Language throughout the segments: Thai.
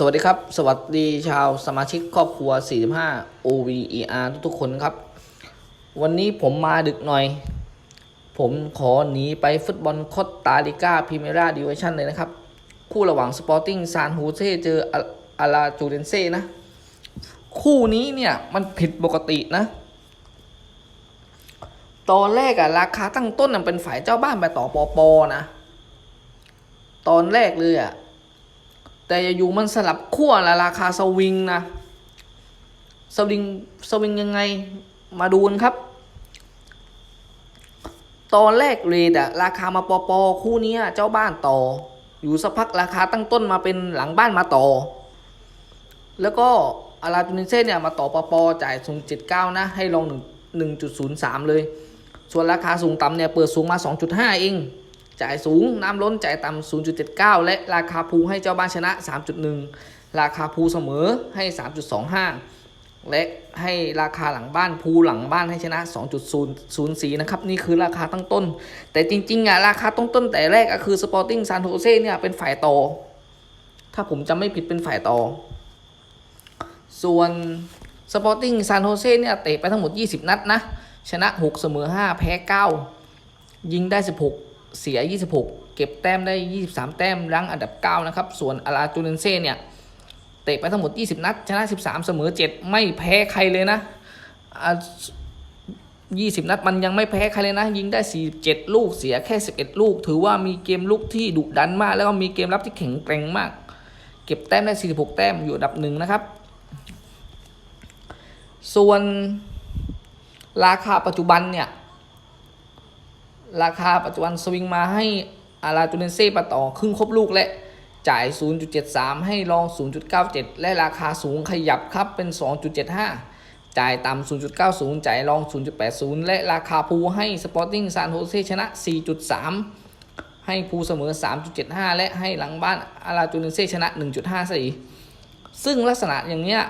สวัสดีครับ สวัสดีชาวสมาชิกครอบครัว 45 OVER ทุกๆคนครับ วันนี้ผมมาดึกหน่อย ผมขอหนีไปฟุตบอลคอตตาลิก้าพรีเมียราดิวิชั่นเลยนะครับ คู่ระหว่างสปอร์ติ้งซานโฮเซเจออาราจูเดนเซ่นะ คู่นี้เนี่ย มันผิดปกตินะ ตอนแรกอะราคาตั้งต้นมันเป็นฝ่ายเจ้าบ้านไปต่อปอปอนะ ตอนแรกเลยอะ แต่อยู่มันสลับขั้วละราคาสวิงนะสวิงสวิงยังไงมาดูกันครับ ตอนแรกเรทอะราคามาปอปอคู่นี้เจ้าบ้านต่อ อยู่สักพักราคาตั้งต้นมาเป็นหลังบ้านมาต่อ แล้วก็อาราจูนิเซ่เนี่ยมาต่อปอปอจ่ายสูง79นะให้ลอง1 1.03 เลย ส่วนราคาสูงต่ำเนี่ยเปิดสูงมา 2.5 เอง จ่ายสูงน้ำล้นจ่ายต่ำ 0.79 และราคาภูให้เจ้าบ้านชนะ 3.1 ราคาภูเสมอให้ 3.25 และให้ราคาหลังบ้านภูหลังบ้านให้ชนะ 2.004นะครับ นี่คือราคาตั้งต้น แต่จริงๆอะราคาต้นต้นแต่แรกก็คือ Sporting San Jose เนี่ยเป็นฝ่ายต่อ ถ้าผมจำไม่ผิดเป็นฝ่ายต่อ ส่วน Sporting San Jose เนี่ยเตะไปทั้งหมด 20 นัดนะ ชนะ 6 เสมอ 5 แพ้ 9 ยิงได้ 16 เสีย 26 เก็บแต้มได้ 23 แต้มรั้งอันดับ 9 นะครับ ส่วนอาราจูเนนเซ่เนี่ย เตะไปทั้งหมด 20 นัด ชนะ 13 เสมอ 7 ไม่แพ้ใครเลยนะอ่า20 นัดมันยังไม่แพ้ใครเลยนะ ยิงได้ 47 ลูกเสียแค่ 11 ลูก ถือว่ามีเกมลุกที่ดุดันมาก แล้วก็มีเกมรับที่แข็งแกร่งมาก เก็บแต้มได้ 46 แต้มอยู่อันดับหนึ่งนะครับ ส่วนราคาปัจจุบันเนี่ย ราคาปัจจุบันสวิงมาให้อาราจูเนเซ่ปะต่อครึ่งครบลูกและจ่าย 0.73 ให้ลอง 0.97 และราคาสูงขยับครับเป็น 2.75 จ่ายต่ำ 0.90 จ่ายลอง 0.80 และราคาภูให้สปอร์ติ้งซานโฮเซชนะ 4.3 ให้ภูเสมอ 3.75 และให้หลังบ้านอาราจูเนเซ่ชนะ 1.54 ซึ่งลักษณะอย่างเนี้ย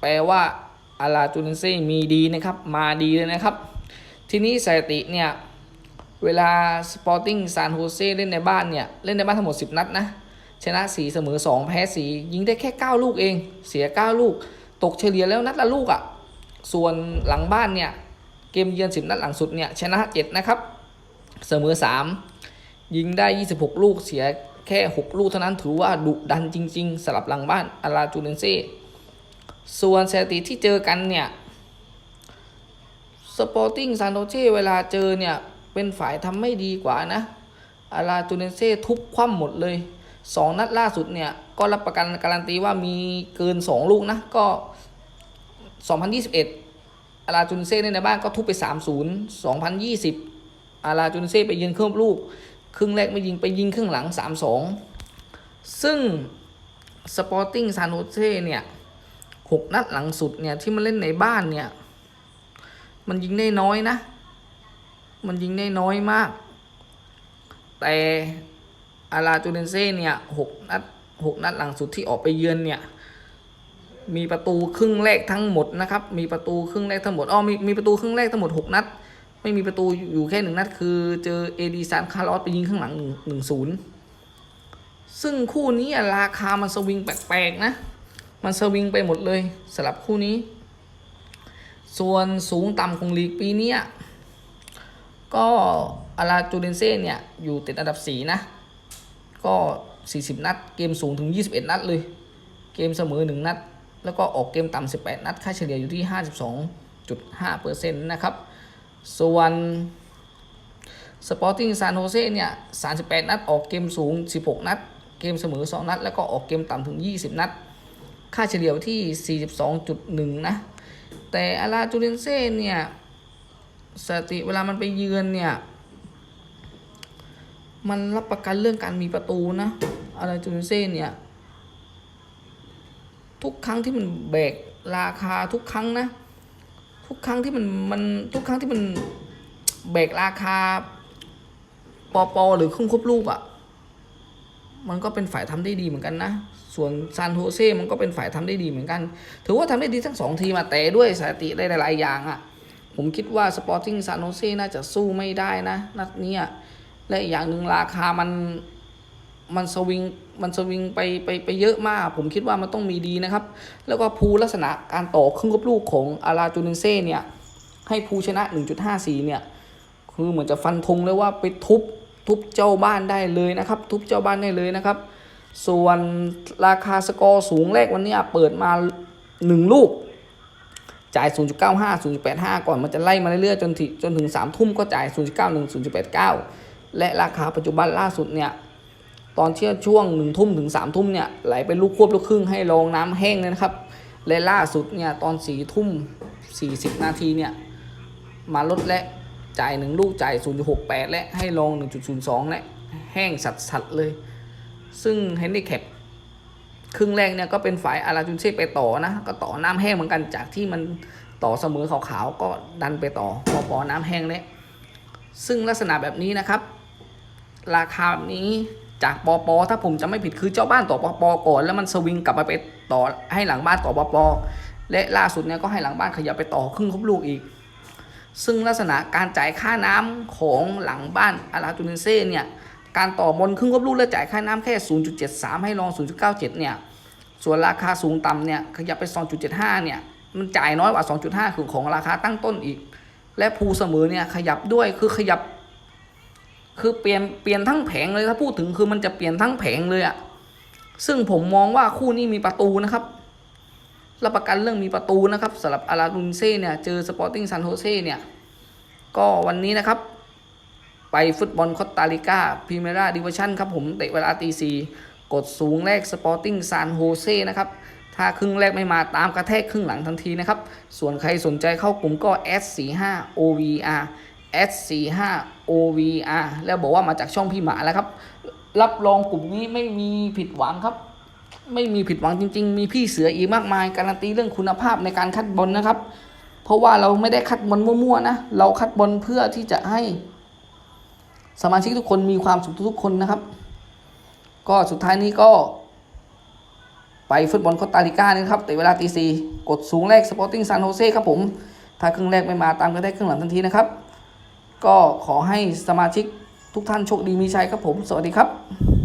แปลว่าอาราจูเนนเซ่มีดีนะครับ มาดีเลยนะครับ ทีนี้สถิติเนี่ย เวลา Sporting San Jose เล่นในบ้านเนี่ย เล่นในบ้านทั้งหมด 10 นัดนะ ชนะ 4 เสมอ 2 แพ้ 4 ยิงได้แค่ 9 ลูกเอง เสีย 9 ลูก ตกเฉลี่ยแล้วนัดละลูกอะ่ะ ส่วนหลังบ้านเนี่ย เกมเยือน 10 นัดหลังสุดเนี่ย ชนะ 7 นะครับ เสมอ 3 ยิงได้ 26 ลูก เสียแค่ 6 ลูกเท่านั้นถือว่าดุดันจริง ๆสำหรับหลังบ้านอาราจูเนนเซ่ส่วนสถิติที่เจอกันเนี่ย สปอร์ติ้งซานโตเช่เวลาเจอเนี่ย เป็นฝ่ายทำไม่ดีกว่านะอาราจูเนเซ่ทุบคว่ำหมดเลย 2 นัดล่าสุดเนี่ย ก็รับประกันการันตีว่ามีเกิน 2 ลูกนะ ก็ 2021อาราจูเนเซ่ในบ้านก็ทุบไป 3-0 2020อาราจูเนเซ่ไปยิงเครื่องลูก ครึ่งแรกไม่ยิงไปยิงครึ่งหลัง 3-2 ซึ่งสปอร์ติ้งซานโ o เซ่เนี่ย6นัดหลังสุดเนี่ยที่มันเล่นในบ้านเนี่ย มันยิงได้น้อยนะ มันยิงได้น้อยมาก แต่อาราจูเนนเซ่เนี่ยหกนัดหกนัดหลังสุดที่ออกไปเยือนเนี่ย มีประตูครึ่งแรกทั้งหมดนะครับ มีประตูครึ่งแรกทั้งหมดอ๋อมีมีประตูครึ่งแรกทั้งหมดหกนัด ไม่มีประตูอยู่แค่หนึ่งนัด คือเจอเอดีซานคาร์ลอสไปยิงข้างหลังหนึ่งหนึ่งศูนย์ซึ่งคู่นี้ราคามันสวิงแปลกๆนะ มันสวิงไปหมดเลยสำหรับคู่นี้ ส่วนสูงต่ำของลีกปีนี้ ก็อาราจูเดนเซ่เนี่ย อยู่ติดอันดับ 4 นะ ก็ 40 นัด เกมสูงถึง 21 นัดเลย เกมเสมอ 1 นัด แล้วก็ออกเกมต่ำ18 นัด ค่าเฉลี่ยอยู่ที่ 52.5%นะครับ ส่วน Sporting San Jose เนี่ย 38 นัด ออกเกมสูง 16 นัด เกมเสมอ 2 นัด แล้วก็ออกเกมต่ำถึง 20 นัด ค่าเฉลี่ยที่ 42.1 นะ แต่อาราจูเดนเซ่เนี่ย สติเวลามันไปเยือนเนี่ย มันรับประกันเรื่องการมีประตูนะอะไรจูนเซ่เนี่ย ทุกครั้งที่มันแบกราคาทุกครั้งนะ ทุกครั้งที่มันมันทุกครั้งที่มันแบกราคาปอปอหรือครึ่งครบลูกอะ่ะ มันก็เป็นฝ่ายทำได้ดีเหมือนกันนะ ส่วนซานโฮเซ่มันก็เป็นฝ่ายทำได้ดีเหมือนกัน ถือว่าทำได้ดีทั้งสองทีมมาแต่ด้วยสถิติได้หลายๆอย่างอะ่ะ ผมคิดว่า Sporting San Jose น่าจะสู้ไม่ได้นะ นัดนี้และอย่างหนึ่งราคามันมันสวิงมันสวิงไปไปไปเยอะมาก ผมคิดว่ามันต้องมีดีนะครับ แล้วก็ภูลักษณะการต่อครึ่งกบลูกของอาราจูนินเซ่เนี่ยให้ภูชนะ 1.54 เนี่ย คือเหมือนจะฟันธงเลยว่าไปทุบทุบเจ้าบ้านได้เลยนะครับ ทุบเจ้าบ้านได้เลยนะครับ ส่วนราคาสกอร์สูงแรกวันนี้เปิดมา 1 ลูก จ่าย 0.95 0.85 ก่อนมันจะไล่มาเรื่อยๆจนถึงจนถึง3ทุ่มก็จ่าย 0.91 0.89 และราคาปัจจุบันล่าสุดเนี่ยตอนเที่ยช่วง1ทุ่มถึง3ทุ่มเนี่ยไหลเป็นลูกควบลูกครึ่งให้ลองน้ำแห้งเลยนะครับและล่าสุดเนี่ยตอน4ทุ่ม40นาทีเนี่ยมาลดและจ่าย1ลูกจ่าย0.68 และให้ลอง 1.02 และแห้งสัดๆเลย ซึ่งเฮนดี้แคป ครึ่งแรกเนี่ยก็เป็นฝ่ายอาราจุนเซ่ไปต่อนะ ก็ต่อน้ำแห้งเหมือนกันจากที่มันต่อเสมอขาวๆก็ดันไปต่อพอปอน้ำแห้งเลยซึ่งลักษณะแบบนี้นะครับ ราคาแบบนี้จากปอปอถ้าผมจะไม่ผิดคือเจ้าบ้านต่อปอปอก่อนแล้วมันสวิงกลับมาไปต่อให้หลังบ้านต่อปอปอและล่าสุดเนี่ยก็ให้หลังบ้านขยับไปต่อครึ่งครบลูกอีก ซึ่งลักษณะการจ่ายค่าน้ำของหลังบ้านอาราจูนินเซ่เนี่ย การต่อบนครึ่งครบลูกแล้วจ่ายค่าน้ำแค่ 0.73 ให้ลอง 0.97 เนี่ย ส่วนราคาสูงต่ำเนี่ยขยับไป 2.75 เนี่ย มันจ่ายน้อยกว่า 2.5 คือของราคาตั้งต้นอีก และภูเสมอเนี่ยขยับด้วยคือขยับ คือเปลี่ยนเปลี่ยนทั้งแผงเลยถ้าพูดถึงคือมันจะเปลี่ยนทั้งแผงเลยอะซึ่งผมมองว่าคู่นี้มีประตูนะครับรับประกันเรื่องมีประตูนะครับสำหรับอาราลุนเซ่เนี่ยเจอสปอร์ติ้งซานโฮเซ่เนี่ยก็วันนี้นะครับ ไปฟุตบอลคอสตาริกาพรีเมียร์ดิวิชั่นครับผมเตะเวลาตีสีกดสูงแรกสปอร์ติ้งซานโฮเซ่นะครับถ้าครึ่งแรกไม่มาตามกระแทกครึ่งหลังทันทีนะครับ ส่วนใครสนใจเข้ากลุ่มก็ S45 OVR S45 OVR แล้วบอกว่ามาจากช่องพี่หมาแล้วครับ รับรองกลุ่มนี้ไม่มีผิดหวังครับ ไม่มีผิดหวังจริง ๆ มีพี่เสืออีกมากมาย การันตีเรื่องคุณภาพในการคัดบอลนะครับ เพราะว่าเราไม่ได้คัดบอลมั่วๆนะ เราคัดบอลเพื่อที่จะให้ สมาชิกทุกคนมีความสุขทุกๆคนนะครับ ก็สุดท้ายนี้ก็ ไปฟุตบอลคอตาริกานะครับแต่เวลาตีสี่กดสูงแรกสปอร์ติ้งซานโฮเซ่ครับผม ถ้าครึ่งแรกไม่มาตามก็ได้ครึ่งหลังทันทีนะครับ ก็ขอให้สมาชิกทุกท่านโชคดีมีชัยครับผม สวัสดีครับ